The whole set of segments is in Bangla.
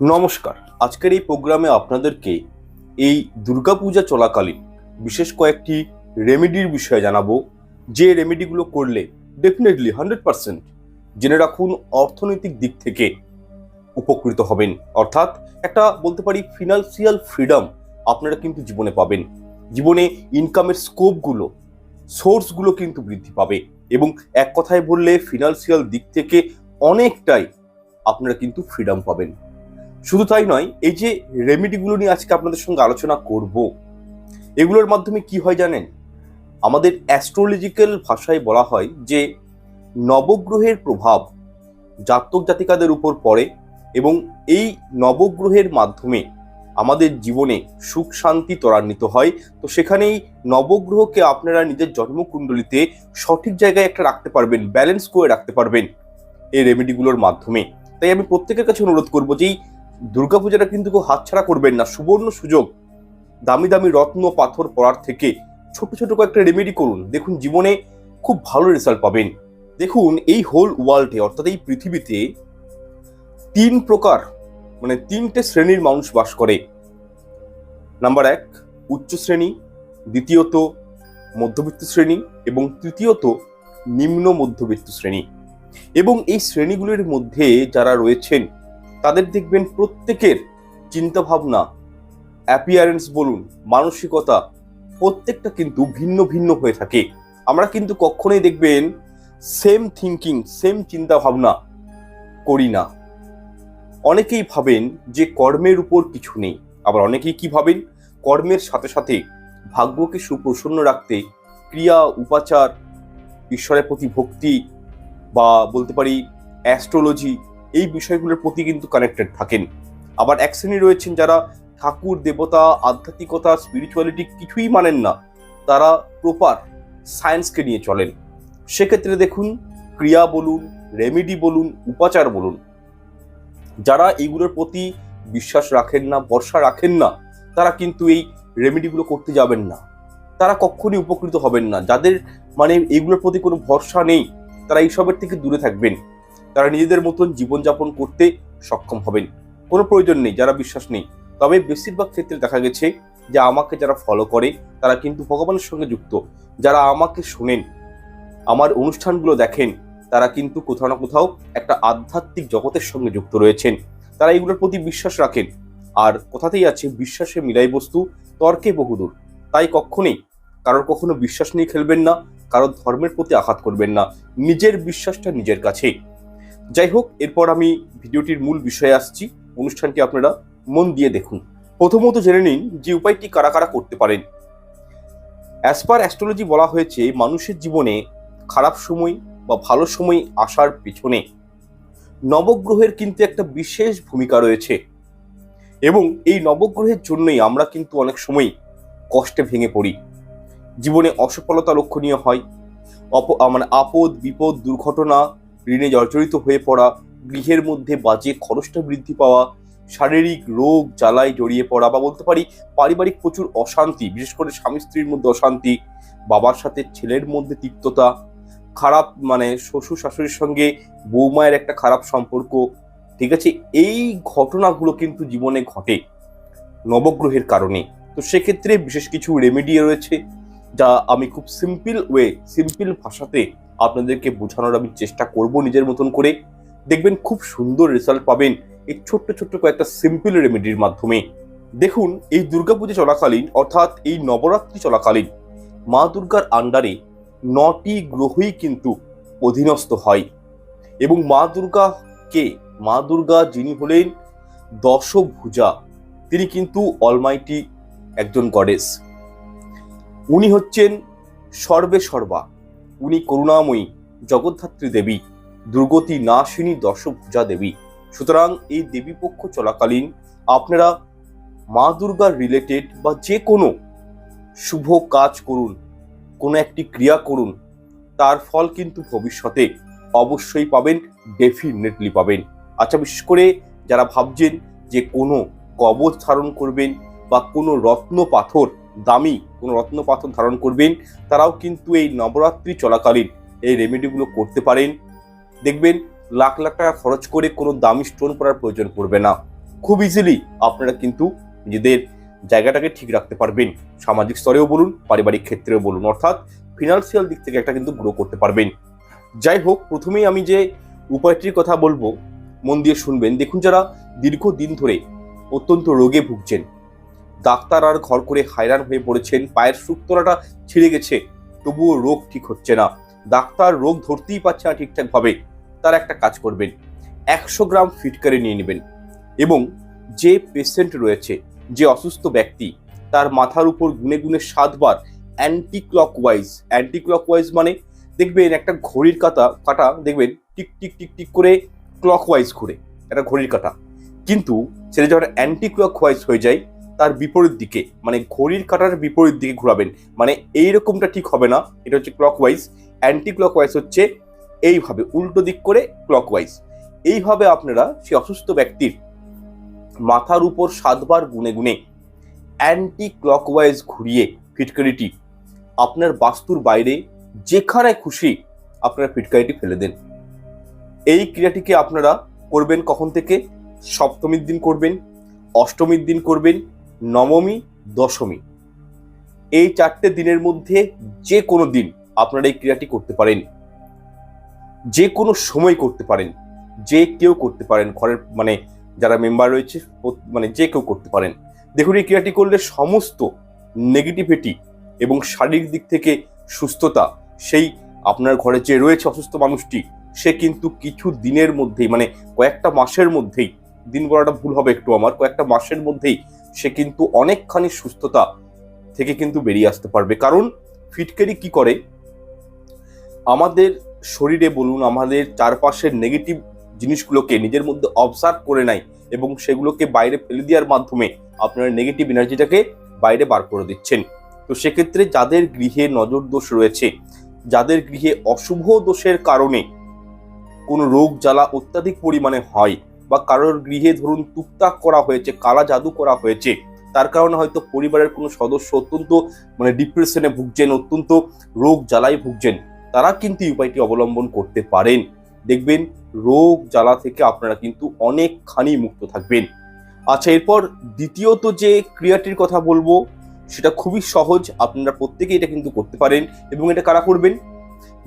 নমস্কার। আজকের এই প্রোগ্রামে আপনাদেরকে এই দুর্গাপূজা চলাকালীন বিশেষ কয়েকটি রেমেডির বিষয়ে জানাব। যে রেমেডিগুলো করলে ডেফিনেটলি হান্ড্রেড পার্সেন্ট জেনে রাখুন অর্থনৈতিক দিক থেকে উপকৃত হবেন। অর্থাৎ একটা বলতে পারি ফিনান্সিয়াল ফ্রিডম আপনারা কিন্তু জীবনে পাবেন। জীবনে ইনকামের স্কোপগুলো সোর্সগুলো কিন্তু বৃদ্ধি পাবে এবং এক কথায় বললে ফিনান্সিয়াল দিক থেকে অনেকটাই আপনারা কিন্তু ফ্রিডম পাবেন। শুধু তাই নয়, এই যে রেমেডিগুলো নিয়ে আজকে আপনাদের সঙ্গে আলোচনা করব, এগুলোর মাধ্যমে কি হয় জানেন? আমাদের অ্যাস্ট্রোলজিক্যাল ভাষায় বলা হয় যে নবগ্রহের প্রভাব জাতক জাতিকাদের উপর পড়ে এবং এই নবগ্রহের মাধ্যমে আমাদের জীবনে সুখ শান্তি ত্বরান্বিত হয়। তো সেখানেই নবগ্রহকে আপনারা নিজের জন্মকুণ্ডলিতে সঠিক জায়গায় একটা রাখতে পারবেন ব্যালেন্স করে রাখতে পারবেন এই রেমেডিগুলোর মাধ্যমে। তাই আমি প্রত্যেকের কাছে অনুরোধ করব যে দুর্গাপূজাটা কিন্তু কেউ হাতছাড়া করবেন না। সুবর্ণ সুযোগ, দামি দামি রত্ন, পাথর পড়ার থেকে ছোট ছোট কয়েকটা রেমেডি করুন। দেখুন, জীবনে খুব ভালো রেজাল্ট পাবেন। দেখুন, এই হোল ওয়ার্ল্ডে অর্থাৎ এই পৃথিবীতে তিন প্রকার মানে তিনটে শ্রেণির মানুষ বাস করে। নাম্বার এক, উচ্চ শ্রেণি, দ্বিতীয়ত মধ্যবিত্ত শ্রেণি, এবং তৃতীয়ত নিম্ন মধ্যবিত্ত শ্রেণি। এবং এই শ্রেণীগুলির মধ্যে যারা রয়েছেন তাদের দেখবেন প্রত্যেকের চিন্তা ভাবনা অ্যাপিয়ারেন্স বলুন, মানসিকতা প্রত্যেকটা কিন্তু ভিন্ন ভিন্ন হয়ে থাকে। আমরা কিন্তু কখনোই দেখবেন সেম থিঙ্কিং সেম চিন্তা ভাবনা করি না। অনেকেই ভাবেন যে কর্মের উপর কিছু নেই। আবার অনেকেই কি ভাবেন? কর্মের সাথে সাথে ভাগ্যকে সুপ্রসন্ন রাখতে ক্রিয়া, উপাচার, ঈশ্বরের প্রতি ভক্তি বা বলতে পারি অ্যাস্ট্রোলজি এই বিষয়গুলোর প্রতি কিন্তু কানেক্টেড থাকেন। আবার এক শ্রেণি রয়েছেন যারা ঠাকুর, দেবতা, আধ্যাত্মিকতা স্পিরিচুয়ালিটি কিছুই মানেন না। তারা প্রপার সায়েন্সকে নিয়ে চলেন। সেক্ষেত্রে দেখুন, ক্রিয়া বলুন রেমেডি বলুন, উপাচার বলুন। যারা এইগুলোর প্রতি বিশ্বাস রাখেন না, ভরসা রাখেন না, তারা কিন্তু এই রেমেডিগুলো করতে যাবেন না। তারা কখনই উপকৃত হবেন না। যাদের মানে এইগুলোর প্রতি কোনো ভরসা নেই, তারা এইসবের থেকে দূরে থাকবেন। তারা নিজেদের মতন জীবনযাপন করতে সক্ষম হবেন। কোনো প্রয়োজন নেই, যারা বিশ্বাস নেই। তবে বেশিরভাগ ক্ষেত্রে দেখা গেছে যে আমাকে যারা ফলো করে, তারা কিন্তু ভগবানের সঙ্গে যুক্ত। যারা আমাকে শোনেন, আমার অনুষ্ঠানগুলো দেখেন, তারা কিন্তু কোথাও না কোথাও একটা আধ্যাত্মিক জগতের সঙ্গে যুক্ত রয়েছেন। তারা এগুলোর প্রতি বিশ্বাস রাখেন। আর কথাতেই আছে বিশ্বাসে মিলাই বস্তু তর্কে বহুদূর। তাই কখনোই কারোর কখনো বিশ্বাস নিয়ে খেলবেন না, কারোর ধর্মের প্রতি আঘাত করবেন না। নিজের বিশ্বাসটা নিজের কাছে যাই হোক এরপর আমি ভিডিওটির মূল বিষয়ে আসছি। অনুষ্ঠানটি আপনারা মন দিয়ে দেখুন। প্রথমত জেনে নিন যে উপায়টি কারা কারা করতে পারেন। অ্যাজ পার অ্যাস্ট্রোলজি বলা হয়েছে, মানুষের জীবনে খারাপ সময় বা ভালো সময় আসার পিছনে নবগ্রহের কিন্তু একটা বিশেষ ভূমিকা রয়েছে। এবং এই নবগ্রহের জন্যই আমরা কিন্তু অনেক সময় কষ্টে ভেঙে পড়ি। জীবনে অসফলতা লক্ষণীয় হয়। অপ মানে আপদ, বিপদ, দুর্ঘটনা ঋণে জর্জরিত হয়ে পড়া, গৃহের মধ্যে বাজে খরচটা বৃদ্ধি পাওয়া, শারীরিক রোগ জ্বালায় জড়িয়ে পড়া বা বলতে পারি পারিবারিক প্রচুর অশান্তি, বিশেষ করে স্বামী স্ত্রীর মধ্যে অশান্তি, বাবার সাথে ছেলের মধ্যে তিক্ততা, খারাপ মানে শ্বশুর শাশুড়ির সঙ্গে বৌমায়ের একটা খারাপ সম্পর্ক, ঠিক আছে? এই ঘটনাগুলো কিন্তু জীবনে ঘটে নবগ্রহের কারণে। তো সেক্ষেত্রে বিশেষ কিছু রেমেডি রয়েছে, যা আমি খুব সিম্পল ওয়ে সিম্পল ভাষাতে আপনাদেরকে বোঝানোর আমি চেষ্টা করব নিজের মতন করে। দেখবেন খুব সুন্দর রেজাল্ট পাবেন এই ছোট্ট ছোট্ট কয়েকটা সিম্পল রেমেডির মাধ্যমে। দেখুন, এই দুর্গাপুজো চলাকালীন, অর্থাৎ এই নবরাত্রি চলাকালীন, মা দুর্গার আন্ডারে নটি গ্রহই কিন্তু অধীনস্থ হয়। এবং মা দুর্গা কে মা দুর্গা যিনি হলেন দশভুজা, তিনি কিন্তু অলমাইটি একজন গডেস উনি হচ্ছেন সর্বে সর্বা। উনি করুণাময়ী, জগদ্ধাত্রী দেবী, দুর্গতি নাশিনী দশভুজা দেবী। সুতরাং এই দেবী পক্ষ চলাকালীন আপনারা মা দুর্গার রিলেটেড বা যে কোনো শুভ কাজ করুন, কোনো একটি ক্রিয়া করুন, তার ফল কিন্তু ভবিষ্যতে অবশ্যই পাবেন ডেফিনেটলি পাবেন। আচ্ছা বিশেষ করে যারা ভাবছেন যে কোনো কবচ ধারণ করবেন বা কোনো রত্ন পাথর দামি কোনো রত্ন পাথর ধারণ করবেন, তারাও কিন্তু এই নবরাত্রি চলাকালীন এই রেমেডিগুলো করতে পারেন। দেখবেন লাখ লাখ টাকা খরচ করে কোনো দামি স্টোন পরার প্রয়োজন পড়বে না। খুব ইজিলি আপনারা কিন্তু নিজেদের জায়গাটাকে ঠিক রাখতে পারবেন। সামাজিক স্তরেও বলুন, পারিবারিক ক্ষেত্রেও বলুন, অর্থাৎ ফিনান্সিয়াল দিক থেকে একটা কিন্তু গ্রো করতে পারবেন। যাই হোক, প্রথমেই আমি যে উপায়টির কথা বলব, মন দিয়ে শুনবেন। দেখুন যারা দীর্ঘদিন ধরে অত্যন্ত রোগে ভুগছেন ডাক্তার আর ঘর করে হায়রান হয়ে পড়েছেন। পায়ের শুক্তরাটা ছিঁড়ে গেছে, তবুও রোগ ঠিক হচ্ছে না। ডাক্তার রোগ ধরতেই পারছে না ঠিকঠাকভাবে। তার একটা কাজ করবেন, একশো গ্রাম ফিটকারি নিয়ে নেবেন এবং যে পেশেন্ট রয়েছে, যে অসুস্থ ব্যক্তি, তার মাথার উপর গুনে গুনে সাতবার অ্যান্টি ক্লকওয়াইজ অ্যান্টি ক্লকওয়াইজ মানে দেখবেন একটা ঘড়ির কাটা কাটা দেখবেন টিক টিক টিক টিক করে ক্লকওয়াইজ ঘুরে, একটা ঘড়ির কাটা। কিন্তু সেটা যখন অ্যান্টি ক্লকওয়াইজ হয়ে যায় তার বিপরীত দিকে মানে ঘড়ির কাটার বিপরীত দিকে ঘোরাবেন। মানে এইরকমটা ঠিক হবে না, এটা হচ্ছে ক্লকওয়াইজ অ্যান্টি ক্লকওয়াইজ হচ্ছে এইভাবে, উল্টো দিক করে ক্লকওয়াইজ এইভাবে আপনারা সেই অসুস্থ ব্যক্তির মাথার উপর সাতবার গুনে গুনে অ্যান্টি ক্লকওয়াইজ ঘুরিয়ে ফিটকারিটি আপনার বাস্তুর বাইরে, যেখানে খুশি আপনারা ফিটকারিটি ফেলে দেন। এই ক্রিয়াটিকে আপনারা করবেন কখন থেকে? সপ্তমীর দিন করবেন, অষ্টমীর দিন করবেন নবমী, দশমী। এই চারটে দিনের মধ্যে যে কোনো দিন আপনারা এই ক্রিয়াটি করতে পারেন। যে কোনো সময় করতে পারেন। যে কেউ করতে পারেন, ঘরের মানে যারা মেম্বার রয়েছে মানে যে কেউ করতে পারেন। দেখুন, এই ক্রিয়াটি করলে সমস্ত নেগেটিভিটি এবং শারীরিক দিক থেকে সুস্থতা, সেই আপনার ঘরে যে রয়েছে অসুস্থ মানুষটি, সে কিন্তু কিছু দিনের মধ্যেই মানে কয়েকটা মাসের মধ্যেই, দিন বলাটা ভুল হবে একটু আমার, কয়েকটা মাসের মধ্যেই সে কিন্তু অনেকখানি সুস্থতা থেকে কিন্তু বেরিয়ে আসতে পারবে। কারণ ফিটকারি কি করে? আমাদের শরীরে বলুন, আমাদের চারপাশের নেগেটিভ জিনিসগুলোকে নিজের মধ্যে অবজার্ভ করে নেয় এবং সেগুলোকে বাইরে ফেলে দেওয়ার মাধ্যমে আপনার নেগেটিভ এনার্জিটাকে বাইরে বার করে দিচ্ছেন। তো সেক্ষেত্রে যাদের গৃহে নজর দোষ রয়েছে, যাদের গৃহে অশুভ দোষের কারণে কোনো রোগ, জ্বালা অত্যাধিক পরিমাণে হয় বা কারোর গৃহে ধরুন টুকটাক করা হয়েছে, কালা জাদু করা হয়েছে, তার কারণে হয়তো পরিবারের কোনো সদস্য অত্যন্ত মানে ডিপ্রেশনে ভুগছেন, অত্যন্ত রোগ জ্বালায় ভুগছেন, তারা কিন্তু উপায়টি অবলম্বন করতে পারেন। দেখবেন রোগ জ্বালা থেকে আপনারা কিন্তু অনেকখানি মুক্ত থাকবেন। আচ্ছা এরপর দ্বিতীয়ত যে ক্রিয়াটির কথা বলব, সেটা খুবই সহজ, আপনারা প্রত্যেকেই এটা কিন্তু করতে পারেন। এবং এটা কারা করবেন?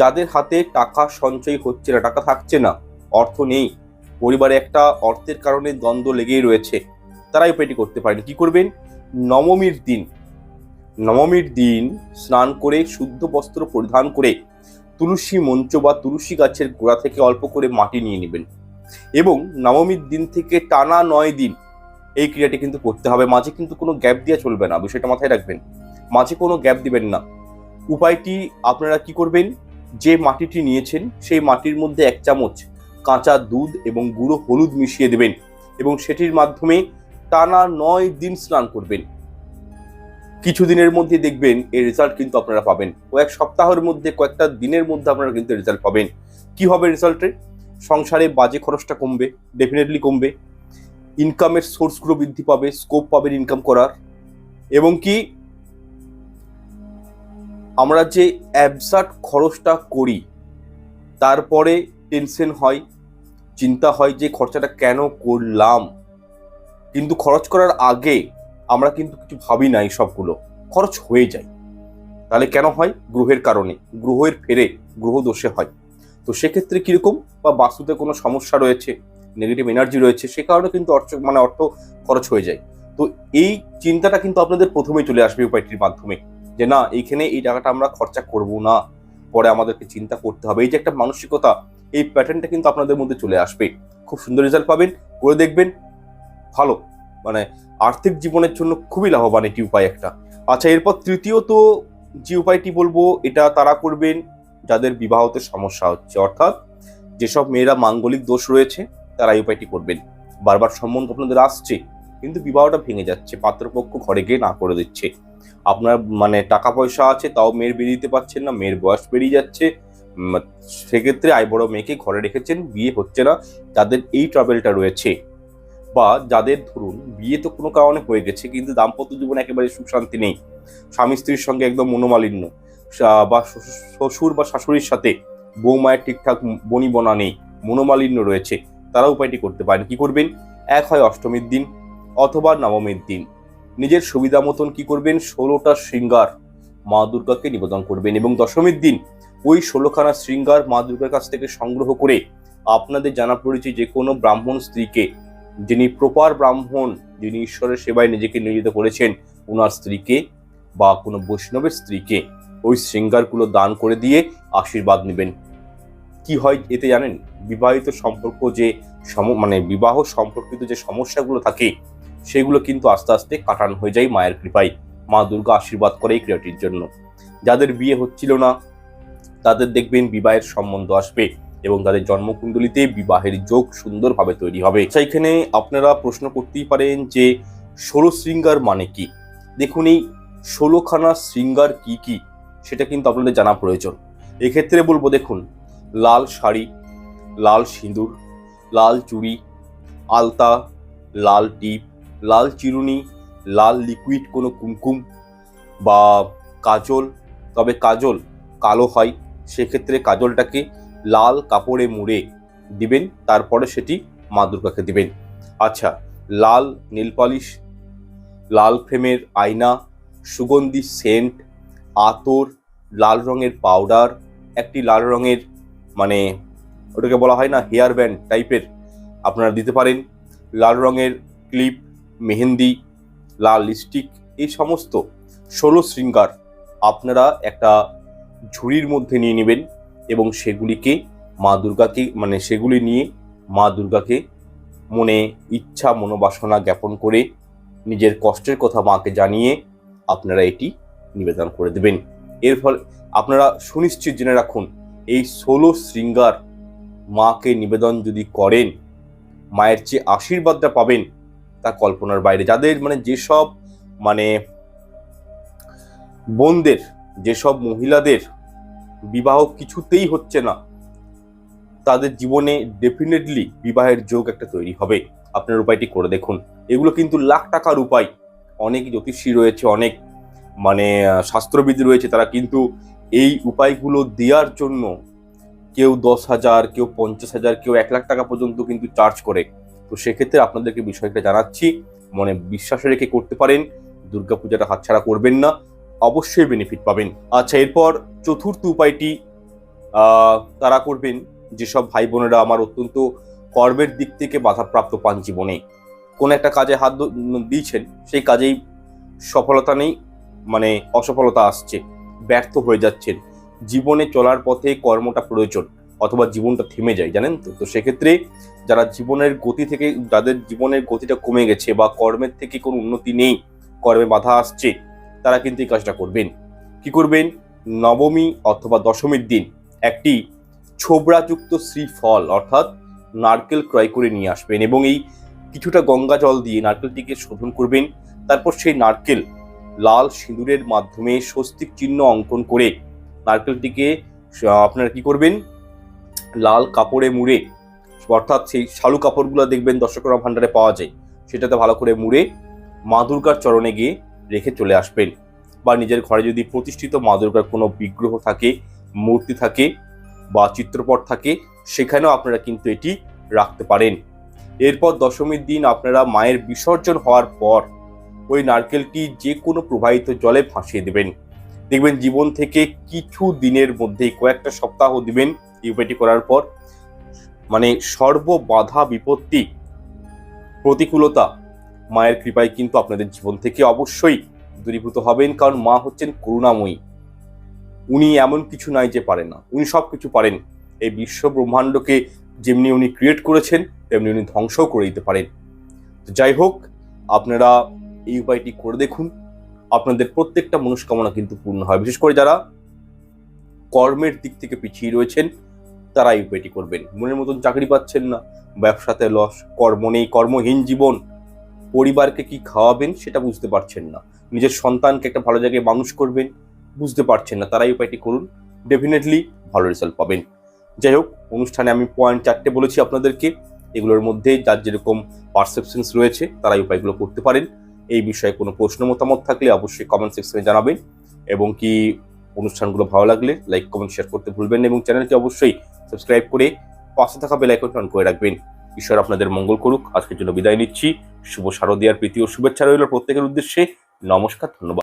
যাদের হাতে টাকা সঞ্চয় হচ্ছে না, টাকা থাকছে না, অর্থ নেই পরিবারে একটা অর্থের কারণে দ্বন্দ্ব লেগেই রয়েছে তারা উপায়টি করতে পারেন। কি করবেন? নবমীর দিন নবমীর দিন স্নান করে শুদ্ধ বস্ত্র পরিধান করে তুলসী মঞ্চ বা তুলসী গাছের গোড়া থেকে অল্প করে মাটি নিয়ে নেবেন এবং নবমীর দিন থেকে টানা নয় দিন এই ক্রিয়াটি কিন্তু করতে হবে। মাঝে কিন্তু কোনো গ্যাপ দিয়ে চলবে না, বিষয়টা মাথায় রাখবেন। মাঝে কোনো গ্যাপ দিবেন না। উপায়টি আপনারা কি করবেন? যে মাটিটি নিয়েছেন, সেই মাটির মধ্যে এক চামচ কাঁচা দুধ এবং গুঁড়ো হলুদ মিশিয়ে দেবেন এবং সেটির মাধ্যমে টানা নয় দিন স্নান করবেন। কিছুদিনের মধ্যে দেখবেন এর রেজাল্ট কিন্তু আপনারা পাবেন। কয়েক সপ্তাহের মধ্যে, কয়েকটা দিনের মধ্যে আপনারা কিন্তু রেজাল্ট পাবেন। কি হবে রেজাল্টে সংসারে বাজে খরচটা কমবে ডেফিনেটলি কমবে। ইনকামের সোর্সগুলো বৃদ্ধি পাবে স্কোপ পাবেন ইনকাম করার। এবং কি? আমরা যে অ্যাবসার্ট খরচটা করি, তারপরে টেনশন হয় চিন্তা হয় যে খরচাটা কেন করলাম। কিন্তু খরচ করার আগে আমরা কিন্তু কিছু ভাবি না এই সবগুলো। খরচ হয়ে যায়। তাহলে কেন হয়? গ্রহের কারণে। গ্রহের ফেরে গ্রহ দোষে হয়। তো সেক্ষেত্রে কীরকম? বা বাস্তুতে কোনো সমস্যা রয়েছে? নেগেটিভ এনার্জি রয়েছে। সে কারণে কিন্তু অর্থ মানে অর্থ খরচ হয়ে যায়। তো এই চিন্তাটা কিন্তু আপনাদের প্রথমেই চলে আসবে উপায়টির মাধ্যমে। যে না, এইখানে এই টাকাটা আমরা খরচা করব না। পরে আমাদেরকে চিন্তা করতে হবে। এই যে একটা মানসিকতা এই প্যাটার্নটা কিন্তু আপনাদের মধ্যে চলে আসবে। খুব সুন্দর রেজাল্ট পাবেন, করে দেখবেন। ভালো মানে আর্থিক জীবনের জন্য খুবই লাভবান এটি উপায় একটা। আচ্ছা এরপর তৃতীয়ত যে উপায়টি বলব, এটা তারা করবেন যাদের বিবাহতে সমস্যা হচ্ছে। অর্থাৎ যেসব মেয়েরা মাঙ্গলিক দোষ রয়েছে, তারা এই উপায়টি করবেন। বারবার সম্বন্ধ আপনাদের আসছে, কিন্তু বিবাহটা ভেঙে যাচ্ছে, পাত্রপক্ষ ঘরে গিয়ে না করে দিচ্ছে। আপনার মানে টাকা পয়সা আছে, তাও মেয়ের বেরিয়ে দিতে পারছেন না, মেয়ের বয়স বেরিয়ে যাচ্ছে সেক্ষেত্রে আই বড় মেয়েকে ঘরে রেখেছেন, বিয়ে হচ্ছে না, যাদের এই ট্রাভেলটা রয়েছে। বা যাদের ধরুন, বিয়ে তো কোনো কারণে হয়ে গেছে, কিন্তু দাম্পত্য জীবনে একেবারে সুখ শান্তি নেই। স্বামী স্ত্রীর সঙ্গে একদম মনোমালিন্য। বা শ্বশুর- বা শাশুড়ির সাথে বৌমায়ের ঠিকঠাক বনি বনা নেই, মনোমালিন্য রয়েছে, তারা উপায়টি করতে পারেন। কি করবেন? এক হয় অষ্টমীর দিন অথবা নবমীর দিন। নিজের সুবিধা মতন কি করবেন? ষোলোটা শৃঙ্গার মা দুর্গাকে নিবেদন করবেন এবং দশমীর দিন ওই ষোলোখানা শৃঙ্গার মা দুর্গার কাছ থেকে সংগ্রহ করে আপনাদের জানা পড়েছে যে কোনো ব্রাহ্মণ স্ত্রীকে, যিনি প্রপার ব্রাহ্মণ, যিনি ঈশ্বরের সেবায় নিজেকে নিয়োজিত করেছেন ওনার স্ত্রীকে বা কোনো বৈষ্ণবের স্ত্রীকে ওই শৃঙ্গারগুলো দান করে দিয়ে আশীর্বাদ নেবেন। কি হয় এতে জানেন? বিবাহিত সম্পর্ক যে সম মানে বিবাহ সম্পর্কিত যে সমস্যাগুলো থাকে, সেগুলো কিন্তু আস্তে আস্তে কাটানো হয়ে যায় মায়ের কৃপায়। মা দুর্গা আশীর্বাদ করে এই ক্রিয়াটির জন্য। যাদের বিয়ে হচ্ছিল না তাদের দেখবেন বিবাহের সম্বন্ধ আসবে এবং তাদের জন্মকুণ্ডলিতে বিবাহের যোগ সুন্দরভাবে তৈরি হবে। সেইখানে আপনারা প্রশ্ন করতেই পারেন যে, ষোলো শৃঙ্গার মানে কি? দেখুন, এই ষোলোখানা শৃঙ্গার কি কি, সেটা কিন্তু আপনাদের জানা প্রয়োজন। এক্ষেত্রে বলব, দেখুন, লাল শাড়ি, লাল সিঁদুর, লাল চুড়ি, আলতা, লাল টিপ, লাল চিরুনি, লাল লিকুইড কোনো কুমকুম বা কাজল, তবে কাজল কালো হয় সেক্ষেত্রে কাজলটাকে লাল কাপড়ে মুড়ে দিবেন, তারপরে সেটি মা দুর্গাকে দিবেন। আচ্ছা লাল নীল পালিশ, লাল ফ্রেমের আয়না, সুগন্ধি সেন্ট, আতর, লাল রঙের পাউডার, একটি লাল রঙের মানে ওটাকে বলা হয় না, হেয়ার ব্যান্ড টাইপের আপনারা দিতে পারেন। লাল রঙের ক্লিপ, মেহেন্দি, লাল লিপস্টিক, এই সমস্ত ষোলো শৃঙ্গার আপনারা একটা ঝুড়ির মধ্যে নিয়ে নেবেন এবং সেগুলিকে মা দুর্গাকে মানে সেগুলি নিয়ে মা দুর্গাকে মনে ইচ্ছা মনোবাসনা জ্ঞাপন করে নিজের কষ্টের কথা মাকে জানিয়ে আপনারা এটি নিবেদন করে দেবেন। এর ফলে, আপনারা সুনিশ্চিত জেনে রাখুন, এই ষোলো শৃঙ্গার মাকে নিবেদন যদি করেন, মায়ের যে আশীর্বাদটা পাবেন তা কল্পনার বাইরে। যাদের মানে যেসব মানে বোনদের যেসব মহিলাদের বিবাহ কিছুতেই হচ্ছে না, তাদের জীবনে ডেফিনেটলি বিবাহের যোগ একটা তৈরি হবে। আপনার উপায়টি করে দেখুন। এগুলো কিন্তু লাখ টাকার উপায়। অনেক জ্যোতিষী রয়েছে, অনেক মানে শাস্ত্রবিদ রয়েছে, তারা কিন্তু এই উপায়গুলো দেওয়ার জন্য কেউ দশ হাজার, কেউ পঞ্চাশ হাজার, কেউ এক লাখ টাকা পর্যন্ত কিন্তু চার্জ করে। তো সেক্ষেত্রে আপনাদেরকে বিষয়টা জানাচ্ছি। মনে বিশ্বাস রেখে করতে পারেন। দুর্গাপূজাটা হাতছাড়া করবেন না। অবশ্যই বেনিফিট পাবেন। আচ্ছা এরপর চতুর্থ উপায়টি তারা করবেন যেসব ভাই বোনেরা আমার অত্যন্ত কর্মের দিক থেকে বাধাপ্রাপ্ত পান জীবনে। কোন একটা কাজে হাত দিয়েছেন, সেই কাজেই সফলতা নেই মানে অসফলতা আসছে, ব্যর্থ হয়ে যাচ্ছেন। জীবনে চলার পথে কর্মটা প্রয়োজন, অথবা জীবনটা থেমে যায়, জানেন তো? তো সেক্ষেত্রে যারা জীবনের গতি থেকে, যাদের জীবনের গতিটা কমে গেছে বা কর্মের থেকে কোনো উন্নতি নেই, কর্মে বাধা আসছে তারা কিন্তু এই কাজটা করবেন। কি করবেন? নবমী অথবা দশমীর দিন একটি ছোবড়াযুক্ত শ্রীফল অর্থাৎ নারকেল ক্রয় করে নিয়ে আসবেন এবং এই কিছুটা গঙ্গা জল দিয়ে নারকেলটিকে শোধন করবেন। তারপর সেই নারকেল লাল সিঁদুরের মাধ্যমে স্বস্তিক চিহ্ন অঙ্কন করে নারকেলটিকে আপনারা কি করবেন? লাল কাপড়ে মুড়ে, অর্থাৎ সেই শালু কাপড়গুলো দেখবেন দর্শকরা ভাণ্ডারে পাওয়া যায়। সেটাতে ভালো করে মুড়ে মা দুর্গার চরণে গিয়ে রেখে চলে আসবেন। বা নিজের ঘরে যদি প্রতিষ্ঠিত মা দুর্গার কোনো বিগ্রহ থাকে, মূর্তি থাকে বা চিত্রপট থাকে, সেখানেও আপনারা কিন্তু এটি রাখতে পারেন। এরপর দশমীর দিন আপনারা মায়ের বিসর্জন হওয়ার পর ওই নারকেলটি যে কোনো প্রবাহিত জলে ভাসিয়ে দেবেন। দেখবেন জীবন থেকে কিছু দিনের মধ্যেই কয়েকটা সপ্তাহ দিবেন এই উপায়টি করার পর। মানে সর্ব বাধা বিপত্তি, প্রতিকূলতা মায়ের কৃপায় কিন্তু আপনাদের জীবন থেকে অবশ্যই দূরীভূত হবেন, কারণ মা হচ্ছেন করুণাময়ী। উনি এমন কিছু নাই যে পারেন না। উনি সব কিছু পারেন। এই বিশ্ব ব্রহ্মাণ্ডকে যেমনি উনি ক্রিয়েট করেছেন, তেমনি উনি ধ্বংসও করে দিতে পারেন। তো যাই হোক, আপনারা এই উপায়টি করে দেখুন। আপনাদের প্রত্যেকটা মনস্কামনা কিন্তু পূর্ণ হয়। বিশেষ করে যারা কর্মের দিক থেকে পিছিয়ে রয়েছেন, তারা এই উপায়টি করবেন। মনের মতন চাকরি পাচ্ছেন না, ব্যবসাতে লস, কর্ম নেই, কর্মহীন জীবন। পরিবারকে কি খাওয়াবেন সেটা বুঝতে পারছেন না। নিজের সন্তানকে একটা ভালো জায়গায় মানুষ করবেন বুঝতে পারছেন না। তারা এই উপায়টি করুন ডেফিনেটলি ভালো রেজাল্ট পাবেন। যাই হোক, অনুষ্ঠানে আমি পয়েন্ট চারটে বলেছি আপনাদেরকে। এগুলোর মধ্যে যার যেরকম পারসেপশনস রয়েছে তারা উপায়গুলো করতে পারেন। এই বিষয়ে কোনো প্রশ্ন, মতামত থাকলে অবশ্যই কমেন্ট সেকশনে জানাবেন। এবং কি অনুষ্ঠানগুলো ভালো লাগলে লাইক কমেন্ট শেয়ার করতে ভুলবেন এবং চ্যানেলটি অবশ্যই সাবস্ক্রাইব করে পাশে থাকা বেল আইকনটি অন করে রাখবেন। ঈশ্বর আপনাদের মঙ্গল করুক। আজকের জন্য বিদায় নিচ্ছি। শুভ শারদীয়ার প্রীতি ও শুভেচ্ছা রইল প্রত্যেকের উদ্দেশ্যে। নমস্কার, ধন্যবাদ।